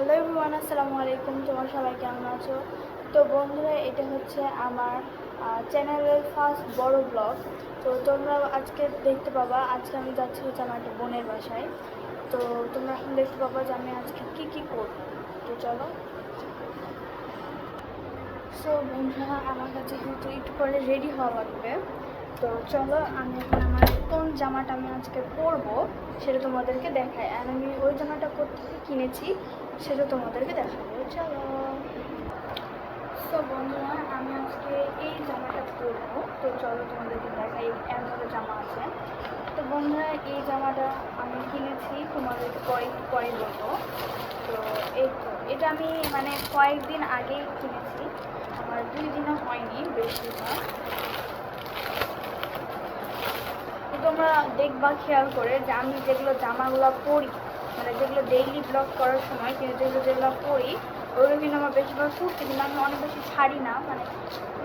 Hello everyone, আসসালামু আলাইকুম। তোমার সবাই কেমন আছো? তো বন্ধুরা, এটা হচ্ছে আমার চ্যানেলের ফার্স্ট বড় ব্লগ। তো তোমরা আজকে দেখতে পাবা, আজকে আমি যাচ্ছি হচ্ছে আমার একটা বোনের বাসায়। তো তোমরা এখন দেখতে পাবা যে আমি আজকে কী কী করব। তো চলো। সো বন্ধুরা, আমার কাছে কিন্তু একটু পরে রেডি হওয়া লাগবে। তো চলো, আমি এখন আমার কোন জামাটা আমি আজকে পরবো, সেটা তোমাদেরকে দেখাই। আর আমি ওই জামাটা কোথেকে কিনেছি সেটা তোমাদেরকে দেখাবো, চলো। সো বন্ধুরা, আমি আজকে এই জামাটা পরবো। তো চলো তোমাদেরকে দেখাই এমন জামা আছে। তো বন্ধুরা, এই জামাটা আমি কিনেছি তোমাদেরকে কয়েক পরে বলব। তো এই তো, এটা আমি মানে কয়েকদিন আগেই কিনেছি। আমার দুই দিনও হয়নি, বেশিরভাগ। তো তোমরা দেখবা, খেয়াল করে যে আমি যেগুলো জামাগুলো পরি মানে যেগুলো ডেইলি ব্লগ করার সময় কিন্তু যেগুলো যেগুলো করি, ওগুলো কিন্তু আমার বেশিরভাগ কুর্তি কিন্তু আমি অনেক বেশি ছাড়ি না। মানে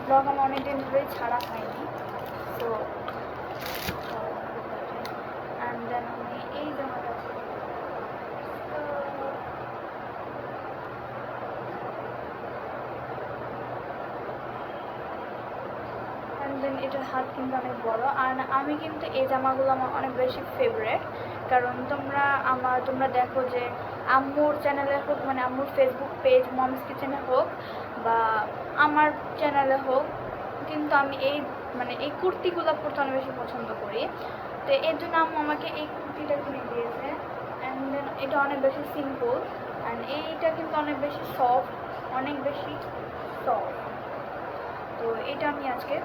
ব্লগ আমার অনেক দিন ধরেই ছাড়া হয়নি তো অ্যান্ড দেন আমি এই জামাটা পরবো। তো অ্যান্ড দেন এটার হাত কিন্তু অনেক বড়। আর আমি কিন্তু এই জামাগুলো আমার অনেক বেশি ফেভারেট কারণ তোমরা আমার তোমরা দেখো যে আম্মুর চ্যানেলে হোক মানে আম্মুর ফেসবুক পেজ মমস কিচেনে হোক, বা আমার চ্যানেলে হোক, কিন্তু আমি এই মানে এই কুর্তিগুলো পরতে অনেক বেশি পছন্দ করি। তো এর জন্য আম্মু আমাকে এই কুর্তিটা কিনে দিয়েছে। অ্যান্ড দেন এটা অনেক বেশি সিম্পল অ্যান্ড এইটা কিন্তু অনেক বেশি সফট অনেক বেশি সফট তো এটা আমি আজকে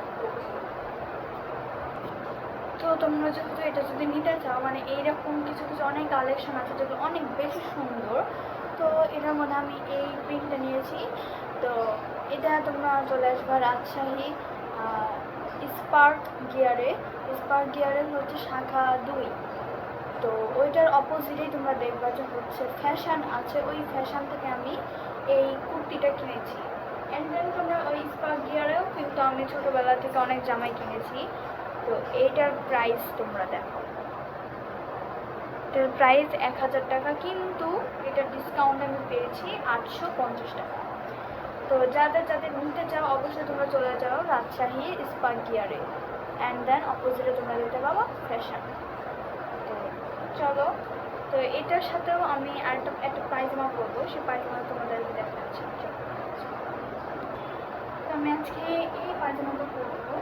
তো তোমরা যেহেতু এটা যদি নিতে চাও মানে এইরকম কিছু কিছু অনেক কালেকশন আছে যেগুলো অনেক বেশি সুন্দর। তো এটার মধ্যে আমি এই প্রিন্টটা নিয়েছি। তো এটা তোমরা চলে আসবা রাজশাহী স্পার্ক গিয়ারে স্পার্ক গিয়ারে হচ্ছে শাখা দুই। তো ওইটার অপোজিটেই তোমরা দেখবা যে হচ্ছে ফ্যাশন আছে। ওই ফ্যাশন থেকে আমি এই কুর্তিটা কিনেছি। অ্যান্ড দেন তোমরা ওই স্পার্ক গিয়ারেও কিন্তু আমি ছোটোবেলা থেকে অনেক জামাই কিনেছি। তো এইটার প্রাইস তোমরা দেখো। এটার প্রাইস এক হাজার টাকা, কিন্তু এটার ডিসকাউন্ট আমি পেয়েছি আটশো পঞ্চাশ টাকা। তো যাদের যাদের নিতে চাও, অবশ্যই তোমরা চলে যাও রাজশাহী স্পার্ক গিয়ারে অ্যান্ড দেন অপোজিটে তোমরা দেখতে পাবো ফ্যাশন তো চলো, তো এটার সাথেও আমি আরেকটা একটা পায়জামা পরবো। সেই পায়জামা তোমাদেরকে দেখাচ্ছি চলো। তো আমি আজকে এই পায়জামাটা পরবো।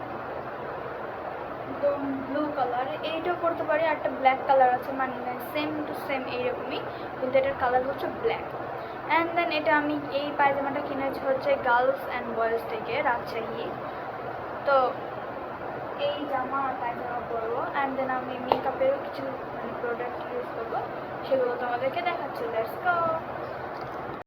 একদম ব্লু কালার এইটাও করতে পারি একটা ব্ল্যাক কালার আছে মানে সেম টু সেম এইরকমই, কিন্তু এটার কালার হচ্ছে ব্ল্যাক অ্যান্ড দেন এটা আমি এই পায়জামাটা কিনেছি হচ্ছে গার্লস অ্যান্ড বয়েজ থেকে, রাজশাহী। তো এই জামা পায়জামা পরবো অ্যান্ড দেন আমি মেকআপেরও কিছু মানে প্রোডাক্ট ইউজ করব, সেগুলো তোমাদেরকে দেখাচ্ছি। Let's go